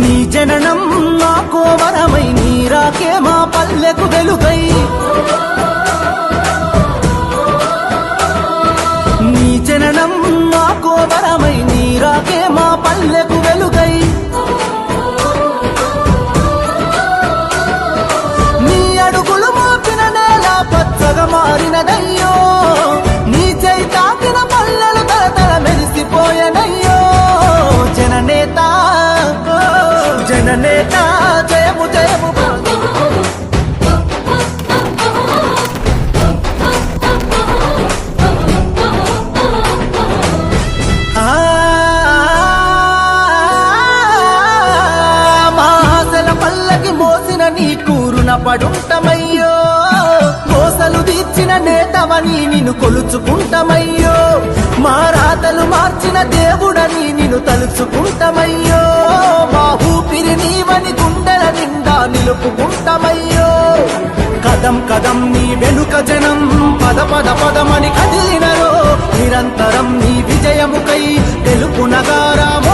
నీ జననం మా కోవరమై నీరాకే మా పల్లెకు వెలుగై నీ జననం మా కోవరమై నీరాకే మా పల్లెకు వెలుగై జననేత జయము జయము పల్లకి మోసిన నీ కూరున పడుంటమయ్యో. మోసలు తీర్చిన నేతవని నిన్ను కొలుచుకుంటమయ్యో. మా రాతలు మార్చిన దేవుడని నిన్ను తలుచుకుంటమయ్యో. కూటమయ్యో కదం కదం నీ వెనుక జనం పద పద పదమని కదిలినరో. నిరంతరం నీ విజయముకై తెలుపు నగారాము